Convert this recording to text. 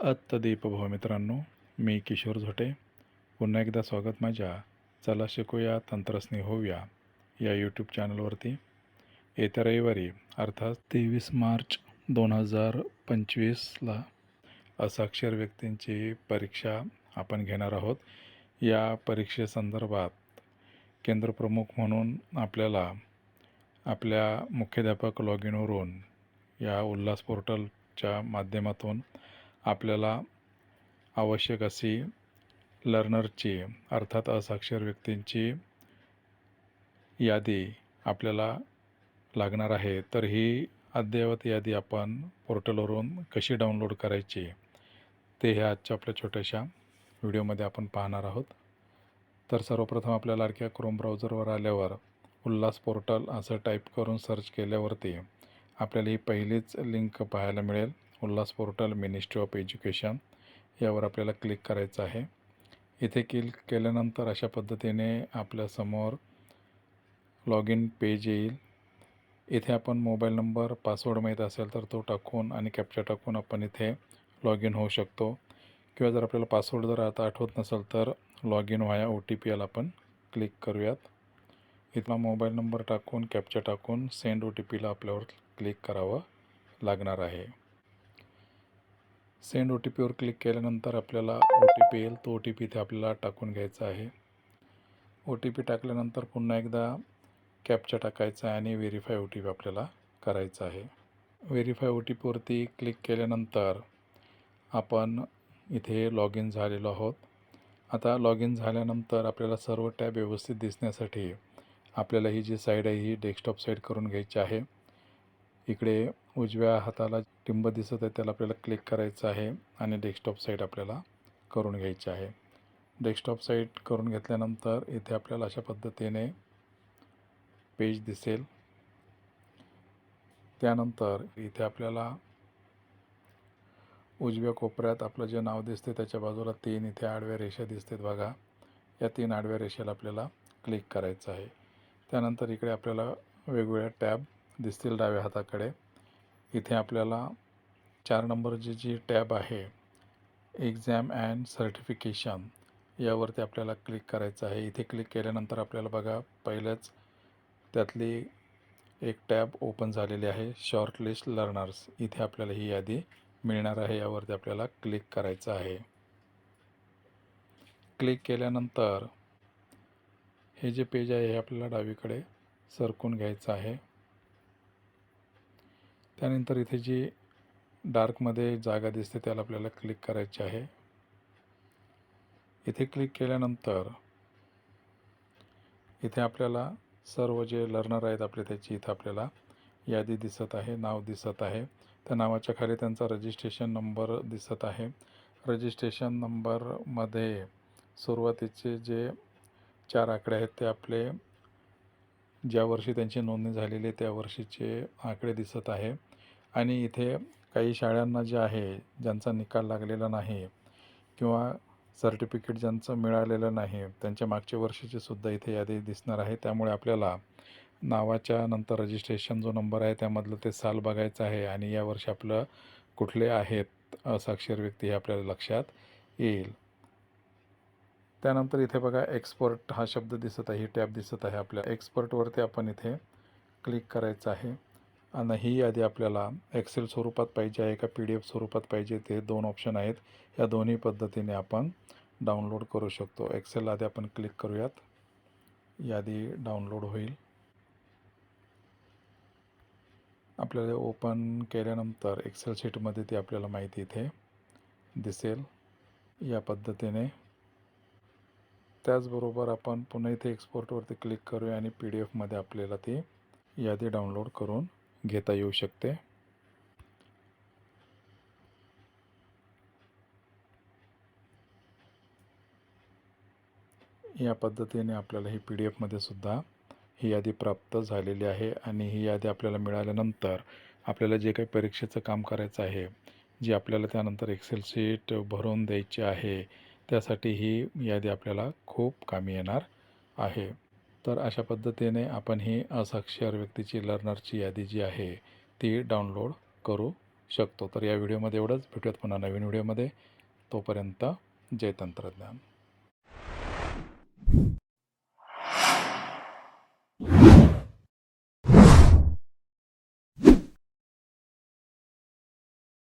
अत्त दीपभाव मित्रांनो मी किशोर झोटे. पुन्हा एकदा स्वागत माझ्या. चला शिकूया तंत्रस्नी होऊया या यूट्यूब चॅनलवरती येत्या रविवारी अर्थात तेवीस मार्च दोन हजार पंचवीसला असाक्षर व्यक्तींची परीक्षा आपण घेणार आहोत. या परीक्षेसंदर्भात केंद्रप्रमुख म्हणून आपल्याला आपल्या मुख्याध्यापक लॉग इनवरून या उल्हास पोर्टलच्या माध्यमातून आपल्याला आवश्यक अशी लर्नरची अर्थात असाक्षर व्यक्तींची यादी आपल्याला लागणार आहे. तर ही अद्ययावत यादी आपण पोर्टलवरून कशी डाउनलोड करायची ते ह्या आजच्या आपल्या छोट्याशा व्हिडिओमध्ये आपण पाहणार आहोत. तर सर्वप्रथम आपल्या लाडक्या क्रोम ब्राउझरवर आल्यावर उल्हास पोर्टल असं टाईप करून सर्च केल्यावरती आपल्याला ही पहिलीच लिंक पाहायला मिळेल. Ullas portal ministry of education यावर आपल्याला क्लिक करायचं आहे. इथे क्लिक केल्यानंतर अशा पद्धतीने आपल्यासमोर लॉग इन पेज येईल. इथे आपण मोबाईल नंबर पासवर्ड माहीत असेल तर तो टाकून आणि कॅप्चर टाकून आपण इथे लॉग इन होऊ शकतो. किंवा जर आपल्याला पासवर्ड जर आता आठवत नसेल तर log in via O T P याला आपण क्लिक करूयात. इथला मोबाईल नंबर टाकून कॅप्चा टाकून सेंड ओ टी पीला आपल्यावर क्लिक करावं लागणार आहे. सेंड ओ टी पीवर क्लिक केल्यानंतर आपल्याला ओ टी पी येईल. तो ओ टी पी इथे आपल्याला टाकून घ्यायचा आहे. ओ टी पी टाकल्यानंतर पुन्हा एकदा कॅप्चा टाकायचा आहे आणि व्हेरीफाय ओ टी पी आपल्याला करायचा आहे. व्हेरीफाय ओ टी पीवरती क्लिक केल्यानंतर आपण इथे लॉग इन झालेलो आहोत. आता लॉग इन झाल्यानंतर आपल्याला सर्व टॅब व्यवस्थित दिसण्यासाठी आपल्याला ही जी साईड आहे ही डेस्कटॉप साईड करून घ्यायची आहे. इकडे उजव्या हाताला टिंब दिसत आहे त्याला आपल्याला क्लिक करायचं आहे आणि डेस्कटॉप साईड आपल्याला करून घ्यायची आहे. डेस्कटॉप साईट करून घेतल्यानंतर इथे आपल्याला अशा पद्धतीने पेज दिसेल. त्यानंतर इथे आपल्याला उजव्या कोपऱ्यात आपलं जे नाव दिसते त्याच्या बाजूला तीन इथे आडव्या रेषा दिसतात बघा. या तीन आडव्या रेषेला आपल्याला क्लिक करायचं आहे. त्यानंतर इकडे आपल्याला वेगवेगळ्या टॅब दिसतील डाव्या हाताकडे. इथे आपल्याला चार नंबरची जी टॅब आहे एक्झाम अँड सर्टिफिकेशन यावरती आपल्याला क्लिक करायचं आहे. इथे क्लिक केल्यानंतर आपल्याला बघा पहिलंच त्यातली एक टॅब ओपन झालेली आहे शॉर्टलिस्ट लर्नर्स इथे आपल्याला ही यादी मिळणार आहे यावरती आपल्याला क्लिक करायचं आहे. क्लिक केल्यानंतर हे जे पेज आहे हे आपल्याला डावीकडे सरकून घ्यायचं आहे. त्यानंतर इथे जी डार्कमध्ये जागा दिसते त्याला आपल्याला क्लिक करायची आहे. इथे क्लिक केल्यानंतर इथे आपल्याला सर्व जे लर्नर आहेत आपले त्याची इथं आपल्याला यादी दिसत आहे नाव दिसत आहे. त्या नावाच्या खाली त्यांचा रजिस्ट्रेशन नंबर दिसत आहे. रजिस्ट्रेशन नंबरमध्ये सुरुवातीचे जे चार आकडे आहेत ते आपले ज्या वर्षी त्यांची नोंदणी झालेली आहे त्या वर्षीचे आकडे दिसत आहे. आणि इथे काही शाळांना जे आहे ज्यांचा निकाल लागलेला नाही किंवा सर्टिफिकेट ज्यांचं मिळालेलं नाही त्यांच्या मागच्या वर्षीची सुद्धा इथे यादी दिसणार आहे. त्यामुळे आपल्याला नावाच्या नंतर रजिस्ट्रेशन जो नंबर आहे त्यामधलं ते साल बघायचं आहे आणि या वर्षी आपलं कुठले आहेत असाक्षर व्यक्ती हे आपल्याला लक्षात येईल. त्यानंतर इथे बघा एक्सपर्ट हा शब्द दिसत आहे ही टॅब दिसत आहे आपल्या. एक्सपर्टवरती आपण इथे क्लिक करायचं आहे. आणि ही यादी आपल्याला एक्सेल स्वरूपात पाहिजे आहे का पी डी एफ स्वरूपात पाहिजे ते दोन ऑप्शन आहेत. या दोन्ही पद्धतीने आपण डाउनलोड करू शकतो. एक्सेल आधी आपण क्लिक करूयात. यादी डाउनलोड होईल. आपल्याला ओपन केल्यानंतर एक्सेल शीटमध्ये ती आपल्याला माहिती इथे दिसेल. या पद्धतीने. त्याचबरोबर आपण पुन्हा इथे एक्सपोर्टवरती क्लिक करूया आणि पी डी एफमध्ये आपल्याला ती यादी डाउनलोड करून घेता येऊ शकते. या पद्धतीने आपल्याला ही पी डी एफमध्ये सुद्धा ही यादी प्राप्त झालेली आहे आणि ही यादी आपल्याला मिळाल्यानंतर आपल्याला जे काही परीक्षेचं काम करायचं आहे जी आपल्याला त्यानंतर एक्सेल शीट भरून द्यायची आहे त्यासाठी ही यादी आपल्याला खूप कामी येणार आहे. तर अशा पद्धतीने आपण ही असाक्षर व्यक्तीची लर्नरची यादी जी आहे ती डाउनलोड करू शकतो. तर या व्हिडिओमध्ये एवढंच. भेटूयात पुन्हा नवीन व्हिडिओमध्ये. तोपर्यंत जय तंत्रज्ञान.